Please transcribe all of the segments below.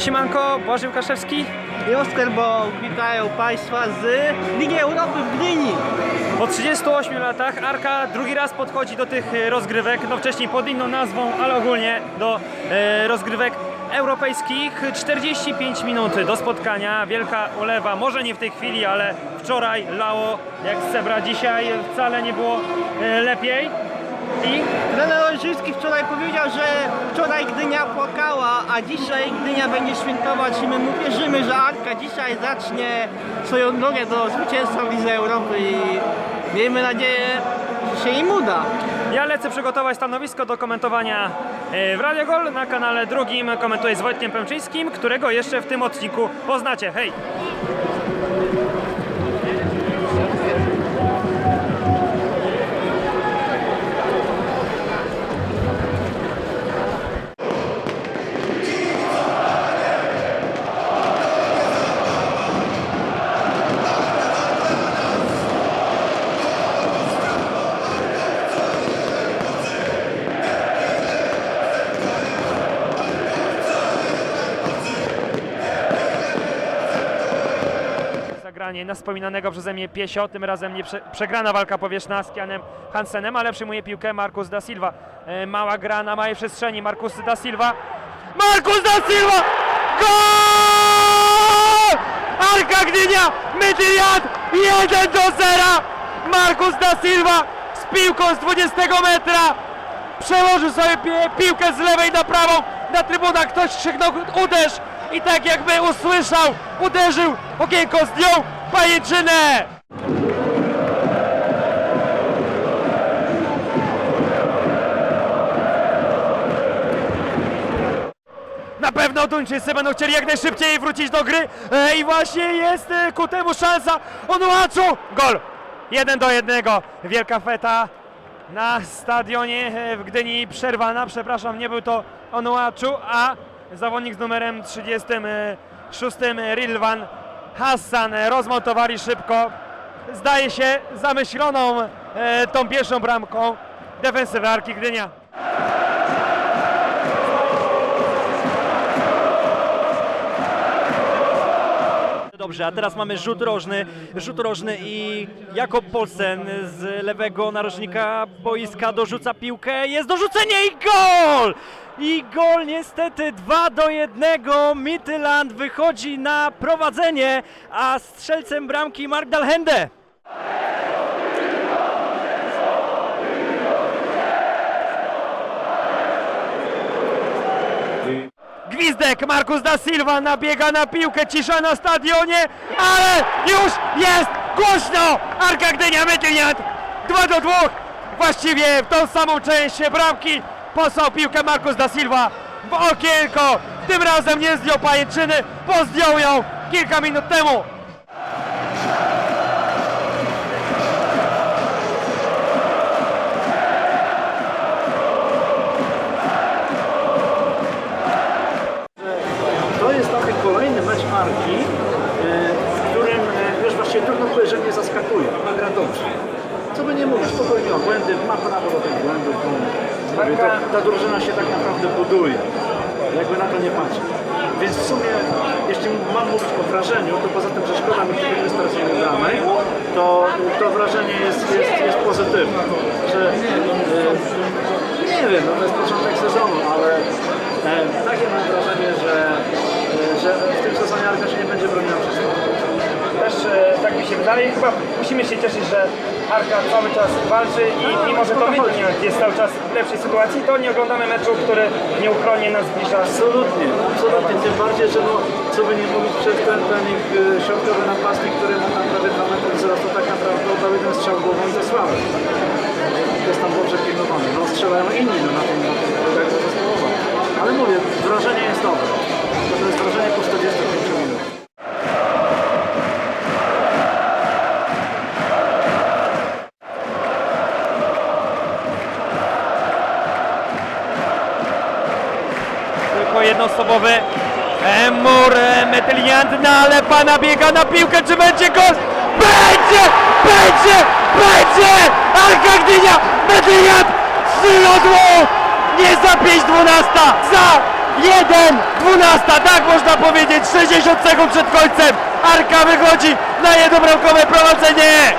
Siemanko, Błażej Łukaszewski. I Oskar Boł witają Państwa z Ligi Europy w Gdyni. Po 38 latach Arka drugi raz podchodzi do tych e, rozgrywek, no wcześniej pod inną nazwą, ale ogólnie do e, rozgrywek europejskich. 45 minut do spotkania, wielka ulewa, może nie w tej chwili, ale wczoraj lało jak z cebra, dzisiaj wcale nie było e, lepiej. I Trener Olżyński wczoraj powiedział, że wczoraj Gdynia płakała, a dzisiaj Gdynia będzie świętować i my mu wierzymy, że Arka dzisiaj zacznie swoją drogę do zwycięstwa w Lidze Europy i miejmy nadzieję, że się im uda. ja lecę przygotować stanowisko do komentowania e, w Radio Gol na kanale drugim. Komentuję z Wojtkiem Pęczyńskim, którego jeszcze w tym odcinku poznacie. Hej! Zagranie na wspominanego przeze mnie Piesio, tym razem nie prze, przegrana walka powierzchna z Kianem Hansenem, ale przyjmuje piłkę Marcus da Silva. E, mała gra na małej przestrzeni, Marcus da Silva. Marcus da Silva! Gol! Arka Gdynia, Mytylian 1 do 0! Marcus da Silva z piłką z 20 metra przełożył sobie pi- piłkę z lewej na prawą, na trybunach ktoś krzyknął uderz i tak jakby usłyszał, uderzył, okienko zdjął pajęczynę! Na pewno Duńczycy będą chcieli jak najszybciej wrócić do gry e, i właśnie jest e, ku temu szansa Onuaczu! Gol! 1 do 1. Wielka feta na stadionie e, w Gdyni przerwana. Przepraszam, nie był to Onuaczu, a zawodnik z numerem 36 Rilvan Hassan rozmontowali szybko. Zdaje się zamyśloną e, tą pierwszą bramką defensywy Arki Gdynia. Dobrze, a teraz mamy rzut rożny. Rzut rożny i Jakob Polsen z lewego narożnika boiska dorzuca piłkę. Jest dorzucenie i gol! I gol niestety 2 do 1. Midland wychodzi na prowadzenie, a strzelcem bramki Mark Dalhende. Gwizdek, Marcus da Silva nabiega na piłkę, cisza na stadionie, ale już jest głośno! Arka Gdynia Mytyniat 2 do 2. Właściwie w tą samą część bramki posłał piłkę Marcus da Silva w okienko. Tym razem nie zdjął pajęczyny, bo zdjął ją kilka minut temu. Że zaskakuje. Ona gra dobrze. Co by nie mówić, ma błędy, ma prawo do tych błędów. To, ta drużyna się tak naprawdę buduje. Jakby na to nie patrzeć. Więc w sumie, jeśli mam mówić o wrażeniu, to poza tym, że szkoda mi tych wystarczenia bramek, to to wrażenie jest, jest, jest pozytywne. Że, e, nie wiem, no to jest początek sezonu, ale e, takie mam wrażenie, że, e, że w tym sezonie Arka się nie będzie broniła przez to. Też e, tak mi się wydaje i chyba musimy się cieszyć, że Arka cały czas walczy i mimo, że to Mytyniat jest cały czas w lepszej sytuacji, to nie oglądamy meczu, który nieuchronnie nas zbliża Absolutnie, absolutnie. Tym bardziej, że no, co by nie mówić, przed ten, ten ich e, środkowy napastnik, który ma tam prawie 2 metry wzrostu, tak naprawdę oddał jeden strzał głową i to. Jest tam dobrze pilnowany. No strzelają inni no, na tym, na tym. Ale mówię, wrażenie jest dobre. To jest wrażenie po 45 jednoosobowy mur e, Metyliant, no ale pana biega na piłkę, czy będzie gol? Będzie! Będzie! Będzie! Arka Gdynia! Metyliant! 3 do 2! Nie za 5 12! Za jeden, 12, tak można powiedzieć, 60 sekund przed końcem. Arka wychodzi na jednobramkowe prowadzenie.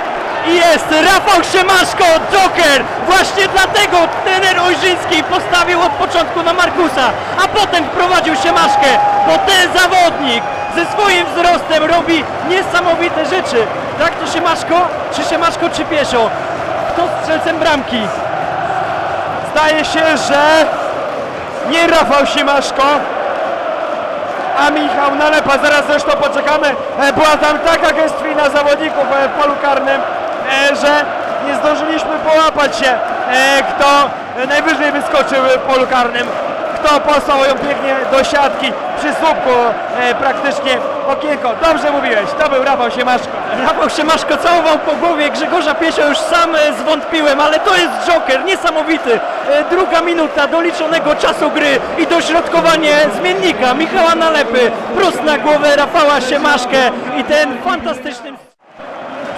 I jest Rafał Siemaszko, Joker! Właśnie dlatego trener Ojrzyński postawił od początku na Markusa, a potem wprowadził Siemaszkę, bo ten zawodnik ze swoim wzrostem robi niesamowite rzeczy. Tak to Siemaszko, czy Siemaszko, czy Pieszo? Kto strzelcem bramki? Zdaje się, że nie Rafał Siemaszko, a Michał Nalepa. Zaraz zresztą poczekamy. E, Była tam taka gestwina zawodników e, w polu karnym, że nie zdążyliśmy połapać się, e, kto najwyżej wyskoczył w polu karnym. Kto posłał ją pięknie do siatki przy słupku, e, praktycznie okienko. Dobrze mówiłeś, to był Rafał Siemaszko. Rafał Siemaszko całował po głowie Grzegorza Piesio, już sam e, zwątpiłem, ale to jest Joker, niesamowity. Druga minuta doliczonego czasu gry i dośrodkowanie zmiennika Michała Nalepy, prost na głowę Rafała Siemaszkę i ten fantastyczny...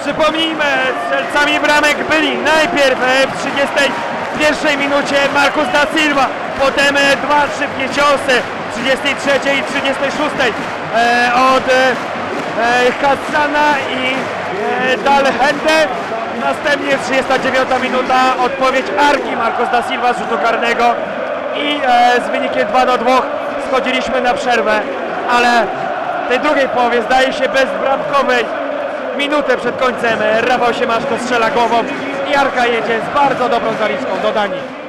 Przypomnijmy, strzelcami bramek byli najpierw e, w 31 minucie Marcus da Silva, potem e, dwa szybkie ciosy w 33 i 36 e, od Hassana i Dalhende. Następnie 39 minuta odpowiedź Arki Marcos da Silva z rzutu karnego i z wynikiem 2 do 2 schodziliśmy na przerwę, ale w tej drugiej połowie zdaje się bezbramkowej minutę przed końcem Rafał Siemaszko strzela głową i Arka jedzie z bardzo dobrą zaliczką do Danii.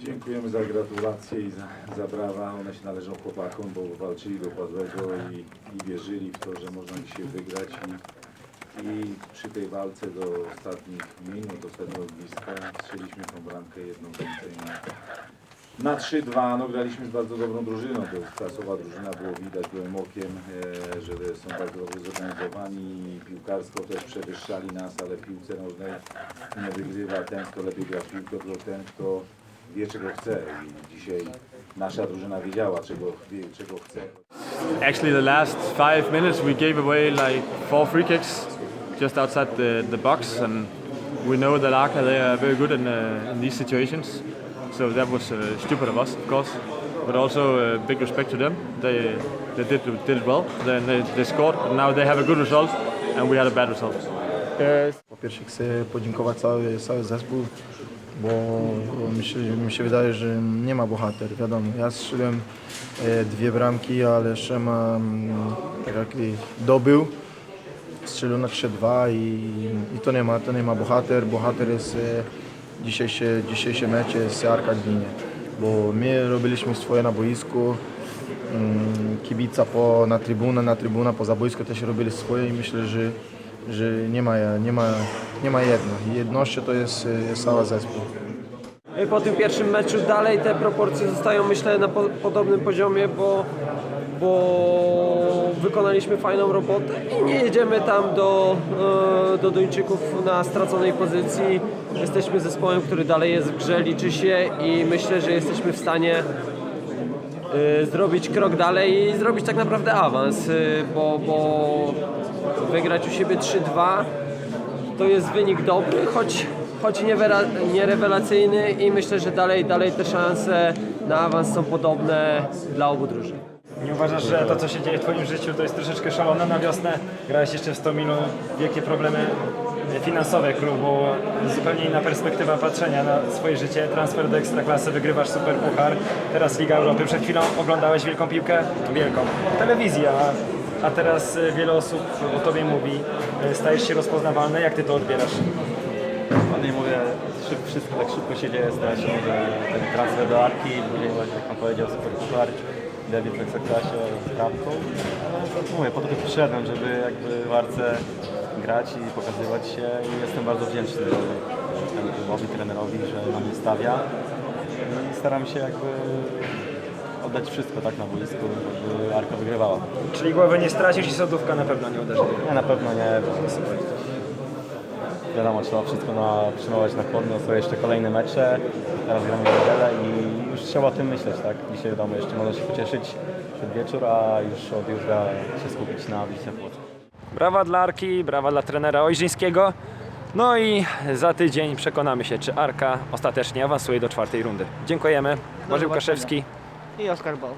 Dziękujemy za gratulacje i za, za brawa. One się należą chłopakom, bo walczyli do upadłego i, i wierzyli w to, że można dzisiaj wygrać. I, I przy tej walce do ostatnich minut, do ostatniego bliska strzeliśmy tą bramkę jedną więcej na, na 3-2. No, graliśmy z bardzo dobrą drużyną. To jest klasowa drużyna, było widać byłem okiem, e, że są bardzo dobrze zorganizowani. Piłkarstwo też przewyższali nas, ale piłce nożnej nie wygrywa ten, kto lepiej gra w piłkę, tylko ten, kto wie czego chce i dzisiaj nasza drużyna wiedziała czego, wie, czego chce. Actually, the last five minutes we gave away like four free kicks just outside the, the box, and we know that Arca they are very good in, uh, in these situations. So that was uh, stupid of us, of course, but also uh, big respect to them. They they did did well. Then they, they scored, and now they have a good result, and we had a bad result. Po pierwsze chcę podziękować cały, cały zespół, bo mi się, mi się wydaje, że nie ma bohater, wiadomo. Ja strzeliłem e, dwie bramki, ale Szema mm, tak dobył, strzelił na 3-2 i, i to nie ma, to nie ma bohater. Bohater jest e, dzisiejszy, dzisiejszy mecz jest Arka Gdynia, bo my robiliśmy swoje na boisku, mm, kibica po, na trybunę, na trybuna poza boisko też robili swoje i myślę, że, że nie ma, nie ma, nie ma jedno. Jednością to jest, jest cały zespół. po tym pierwszym meczu dalej te proporcje zostają myślę na po, podobnym poziomie, bo, bo wykonaliśmy fajną robotę i nie jedziemy tam do, e, do Duńczyków na straconej pozycji. Jesteśmy zespołem, który dalej jest w grze, liczy się i myślę, że jesteśmy w stanie e, zrobić krok dalej i zrobić tak naprawdę awans, e, bo, bo wygrać u siebie 3-2 to jest wynik dobry, choć, choć nie, wera- nie rewelacyjny i myślę, że dalej, dalej te szanse na awans są podobne dla obu drużyn. Nie uważasz, że to, co się dzieje w Twoim życiu, to jest troszeczkę szalone na wiosnę? Grałeś jeszcze w 100 milu, wielkie problemy finansowe klubu, zupełnie inna perspektywa patrzenia na swoje życie, transfer do Ekstraklasy, wygrywasz super puchar, teraz Liga Europy. Przed chwilą oglądałeś wielką piłkę? Wielką. Telewizja, a teraz y, wiele osób o Tobie mówi, y, stajesz się rozpoznawalny. Jak Ty to odbierasz? Nie mówię, wszystko tak szybko się dzieje strasznie, że ten transfer do Arki, później właśnie, jak pan powiedział, super puchar, debiut w Ekstraklasie z bramką. Ale mówię, po to przyszedłem, żeby jakby w Arce grać i pokazywać się i jestem bardzo wdzięczny temu klubowi, trenerowi, że na mnie stawia i staram się jakby oddać wszystko tak na boisku, żeby Arka wygrywała. Czyli głowy nie stracisz i sodówka na pewno nie uderzy. Ja na pewno nie, bo wiadomo, trzeba wszystko na, przyjmować na chłodno, są jeszcze kolejne mecze, teraz gramy w niedzielę i już trzeba o tym myśleć, tak? Dzisiaj wiadomo, jeszcze można się pocieszyć przed wieczór, a już od jutra się skupić na Wisłę Płock. Brawa dla Arki, brawa dla trenera Ojrzyńskiego. No i za tydzień przekonamy się, czy Arka ostatecznie awansuje do czwartej rundy. Dziękujemy. Marzej Łukaszewski. i Oskar Bał.